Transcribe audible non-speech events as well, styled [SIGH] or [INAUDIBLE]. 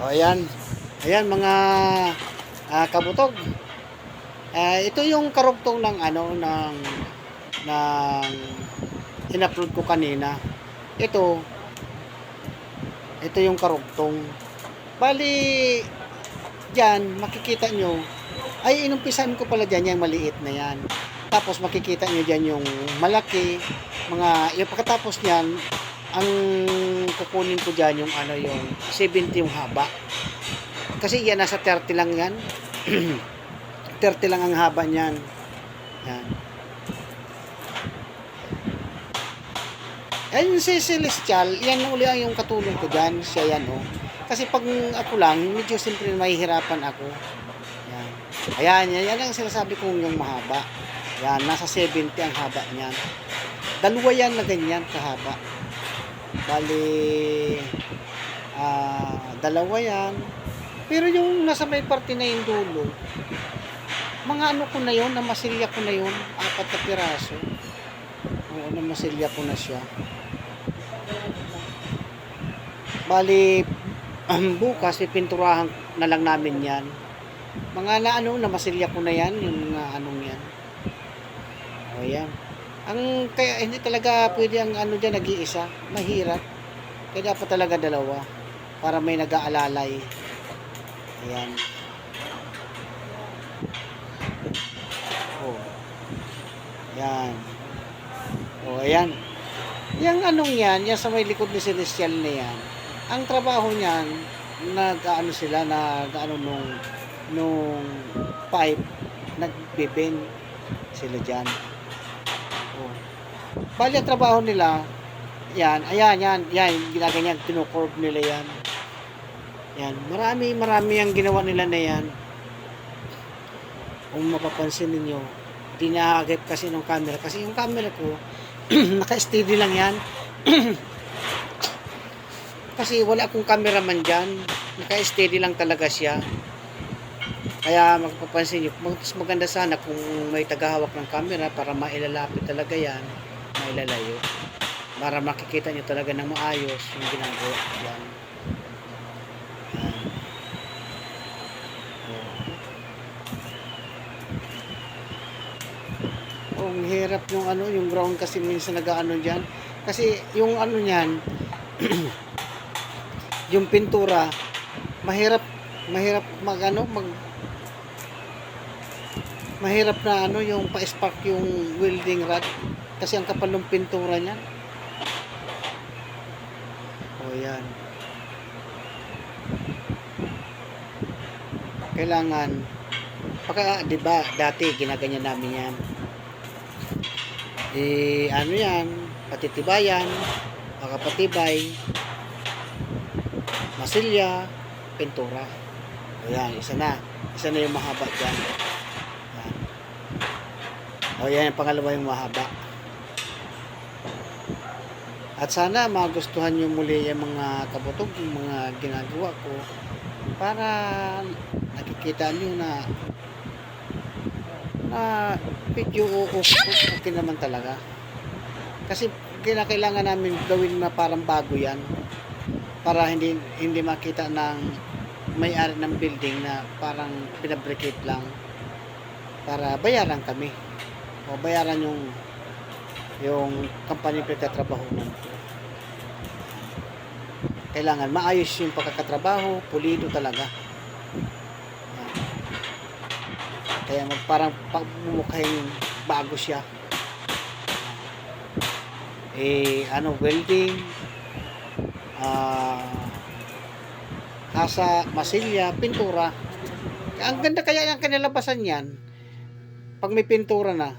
O ayan. Ayan mga ah, kabutog. Ah, ito yung karugtong ng ano ng ng in-upload ko kanina. Ito ito yung karugtong. Bali diyan makikita nyo ay inumpisan ko pala diyan yung maliit na yan. Tapos makikita nyo diyan yung malaki mga yung pagkatapos niyan ang kukunin ko diyan yung ano yung 70 yung haba. Kasi yan nasa 30 lang yan. [CLEARS THROAT] 30 lang ang haba niyan. Yan. Ayun si Celestial, yan uli ang yung katulong ko dyan. Siya yan, oh. Kasi pag ako lang, medyo siyempre mahihirapan ako. Yan. Ayan, yan, yan ang sinasabi kong yung mahaba. Yan, nasa 70 ang haba niyan. Dalawa yan na ganyan kahaba. Bali, ah, dalawa yan. Pero yung nasa may parte na yung dulo, mga ano ko na yun, na masilya ko na yun, apat na piraso. Oo, na masilya ko na siya. Bali, [CLEARS THROAT] bukas, pipinturahan na lang namin yan. Mga na ano, na masilya ko na yan, yung mga anong yan. O yan. Ang, kaya hindi talaga pwede ang ano dyan, nag-iisa. Mahirap. Kaya dapat talaga dalawa. Para may nag-aalalay. Ayan. Oh. Yan. Oh, ayan. Yang anong yan, yan sa may likod ni Celestial na yan, ang trabaho niyan, nag-ano sila, nag-ano nung, nung pipe, nagbibend sila dyan. Bali, ang trabaho nila, yan, ayan, yan, yan, ginaganyan, kinukurve nila yan. Yan, marami, marami ang ginawa nila na yan. Kung mapapansin ninyo, dinagip kasi ng camera. Kasi yung camera ko, [CLEARS THROAT] naka-steady lang yan. [CLEARS THROAT] kasi wala akong cameraman dyan. Naka-steady lang talaga siya. Kaya magpapansin nyo, mas maganda sana kung may tagahawak ng camera para mailalapit talaga yan, mailalayo. Para makikita nyo talaga ng maayos yung ginagawa yan. Ang hirap yung ano, yung ground kasi minsan nag-ano diyan. Kasi yung ano niyan, [CLEARS THROAT] yung pintura, mahirap mahirap mag ano, mag mahirap na ano yung pa-spark yung welding rod kasi ang kapal ng pintura niya. Oh, yan. Kailangan pagka 'di ba dati ginaganyan namin yan eh ano yan patitibayan makapatibay masilya pintura o yan isa na isa na yung mahaba dyan yan. o yan yung pangalawa yung mahaba at sana magustuhan nyo muli yung mga kabutog yung mga ginagawa ko para nakikita nyo na na okay, okay naman talaga. Kasi kinakailangan namin gawin na parang bago yan para hindi hindi makita ng may-ari ng building na parang pinabricate lang para bayaran kami o bayaran yung yung company pinagtatrabaho namin. Kailangan maayos yung pagkakatrabaho, pulido talaga. Yan. Kaya mag parang pagmumukhang bago siya. Eh, ano, welding, ah, hasa, masilya, pintura. Ang ganda kaya ang kanilabasan yan, pag may pintura na,